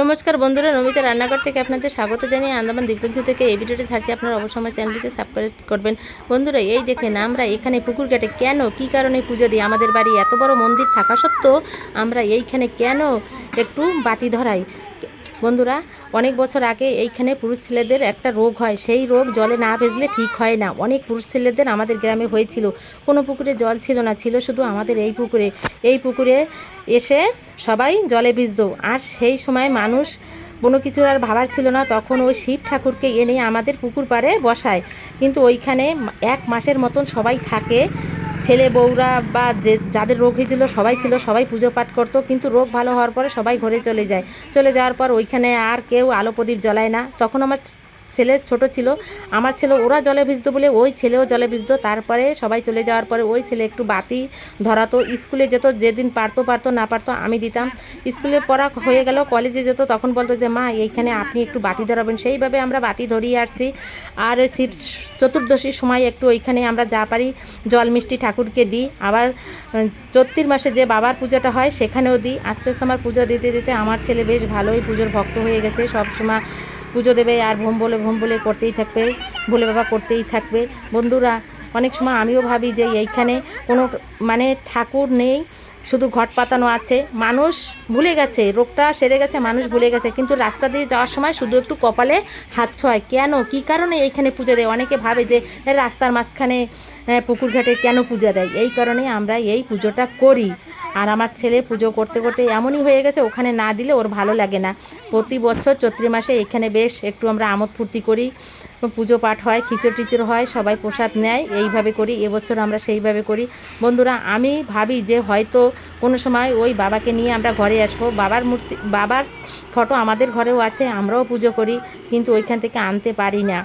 নমস্কার বন্ধুরা, নমিতা রান্নাঘর থেকে আপনাদের স্বাগত জানিয়ে আন্দামান দ্বীপবন্ধু থেকে এই ভিডিওটি ছাড়ছি। আপনারা আমার চ্যানেলটিকে সাবস্ক্রাইব করবেন। বন্ধুরা, এই দেখেন, আমরা এখানে পুকুর ঘাটে কেন, কি কারণে পুজো দিই? আমাদের বাড়ি এত বড় মন্দির থাকা সত্ত্বেও আমরা এইখানে কেন একটু বাতি ধরাই? বন্ধুরা, অনেক বছর আগে এইখানে পুরুষ ছেলেদের একটা রোগ হয়। সেই রোগ জলে না ভেজলে ঠিক হয় না। অনেক পুরুষ ছেলেদের আমাদের গ্রামে হয়েছিল। কোনো পুকুরে জল ছিল না, ছিল শুধু আমাদের এই পুকুরে। এই পুকুরে এসে সবাই জলে ভিজতো। আর সেই সময় মানুষ কোনো কিছুর আর ভাবার ছিল না, তখন ওই শিব ঠাকুরকে এনে আমাদের পুকুর পাড়ে বসায়। কিন্তু ওইখানে এক মাসের মতন সবাই থাকে। ছেলে বউরা বা যে যাদের রোগ হয়েছিল সবাই ছিল, সবাই পুজো পাঠ করতো। কিন্তু রোগ ভালো হওয়ার পরে সবাই ঘরে চলে যায়। চলে যাওয়ার পর ওইখানে আর কেউ আলো প্রদীপ জ্বলায় না। তখন আমার ছেলে ছোট ছিল, আমার ছেলে ওরা জলে ভিজতো বলে ওই ছেলেও জলে ভিজতো। তারপরে সবাই চলে যাওয়ার পরে ওই ছেলে একটু বাতি ধরাতো, স্কুলে যেত, যেদিন পারতো পারতো, না পারতো আমি দিতাম। স্কুলে পড়া হয়ে গেল, কলেজে যেত, তখন বলতো যে, মা, এইখানে আপনি একটু বাতি ধরাবেন। সেইভাবে আমরা বাতি ধরিয়ে আসছি। আর শিব চতুর্দশীর সময় একটু ওইখানে আমরা যা পারি, জল মিষ্টি ঠাকুরকে দিই। আবার চৈত্রির মাসে যে বাবার পুজোটা হয়, সেখানেও দিই। আস্তে আস্তে আমার পুজো দিতে দিতে আমার ছেলে বেশ ভালোই পুজোর ভক্ত হয়ে গেছে। সব সময় পুজো দেবে আর ভোম বলে ভোম বলে করতেই থাকবে, ভোলে বাবা করতেই থাকবে। বন্ধুরা, অনেক সময় আমিও ভাবি যে এইখানে কোনো মানে ঠাকুর নেই, শুধু ঘট পাতানো আছে। মানুষ ভুলে গেছে, রোগটা সেরে গেছে, মানুষ ভুলে গেছে। কিন্তু রাস্তা দিয়ে যাওয়ার সময় শুধু একটু কপালে হাত ছোঁয়। কেন? কী কারণে এইখানে পুজো দেয়? অনেকে ভাবে যে রাস্তার মাঝখানে পুকুর ঘাটে কেন পূজা দেয়? এই কারণে আমরা এই পুজোটা করি। আর আমার ছেলে পুজো করতে করতে এমনই হয়ে গেছে, ওখানে না দিলে ওর ভালো লাগে না। প্রতি বছর চৈত্রি মাসে এখানে বেশ একটু আমরা আমোদ ফুর্তি করি, পুজো পাঠ হয়, খিচুড়ি টিচুর হয়, সবাই প্রসাদ নেয়, এইভাবে করি, এবছর আমরা সেইভাবে করি। বন্ধুরা, আমি ভাবি যে হয়তো কোনো সময় ওই বাবাকে নিয়ে আমরা ঘরে আসব। বাবার মূর্তি, বাবার ফটো আমাদের ঘরেও আছে, আমরাও পুজো করি, কিন্তু ওইখান থেকে আনতে পারি না।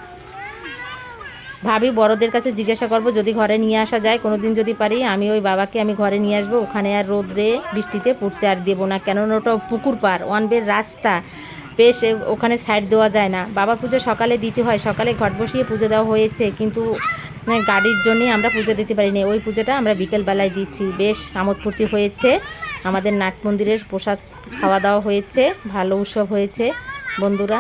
ভাবি বড়দের কাছে জিজ্ঞাসা করব, যদি ঘরে নিয়ে আসা যায় কোনো দিন যদি পারি, আমি ওই বাবাকে আমি ঘরে নিয়ে আসব। ওখানে আর রোদ্রে বৃষ্টিতে পড়তে আর দেবো না। কেননা ওটা পুকুর পার ওয়ান বের রাস্তা। বেশ ওখানে সাইড দেওয়া যায় না। বাবা পুজো সকালে দিতে হয়, সকালে ঘট বসিয়ে পুজো দেওয়া হয়েছে, কিন্তু গাড়ির জন্যই আমরা পুজো দিতে পারিনি। ওই পুজোটা আমরা বিকেলবেলায় দিচ্ছি। বেশ, আমোদ ফুর্তি হয়েছে। আমাদের নাট মন্দিরের প্রসাদ খাওয়া দাওয়া হয়েছে। ভালো উৎসব হয়েছে। বন্ধুরা,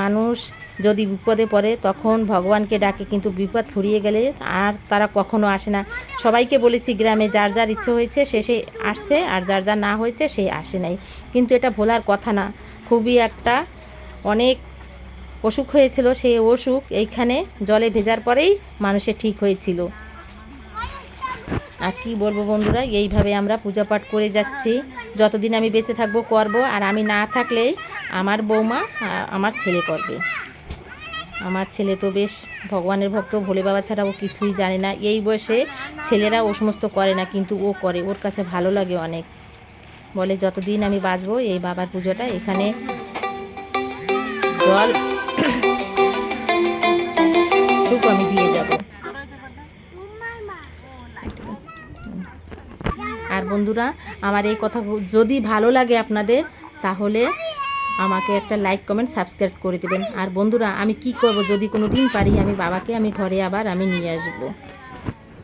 মানুষ যদি বিপদে পড়ে, তখন ভগবানকে ডাকে, কিন্তু বিপদ ফুরিয়ে গেলে আর তারা কখনো আসে না। সবাইকে বলেছি, গ্রামে যার যার ইচ্ছে হয়েছে, সে সে আসছে, আর যার যার না হয়েছে, সে আসে নাই। কিন্তু এটা ভোলার কথা না। খুবই একটা অনেক অসুখ হয়েছিল, সেই অসুখ এইখানে জলে ভেজার পরেই মানুষের ঠিক হয়েছিল। আর কি বলব বন্ধুরা, এইভাবে আমরা পূজা পাঠ করে যাচ্ছি। যতদিন আমি বেঁচে থাকব, করব, আর আমি না থাকলেই আমার বৌমা আমার ছেলে করবে। আমার ছেলে তো বেশ ভগবানের ভক্ত, ভোলে বাবা ছাড়া ও কিছুই জানে না। এই বয়সে ছেলেরা ও সমস্ত করে না, কিন্তু ও করে। ওর কাছে ভালো লাগে অনেক। বলে, যতদিন আমি বাঁচবো, এই বাবার পুজোটা এখানে জল আমি দিয়ে যাব। আর বন্ধুরা, আমার এই কথা যদি ভালো লাগে আপনাদের, তাহলে আমাকে একটা লাইক কমেন্ট সাবস্ক্রাইব করে দেবেন। আর বন্ধুরা, আমি কি করব? যদি কোনো দিন পারি, আমি বাবাকে, আমি ঘরে আবার আমি নিয়ে আসব।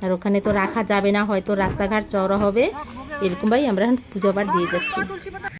আর ওখানে তো রাখা যাবে না, হয়তো রাস্তাঘাট চওড়া হবে। এরকমভাবেই আমরা পুজো দিয়ে যাচ্ছি।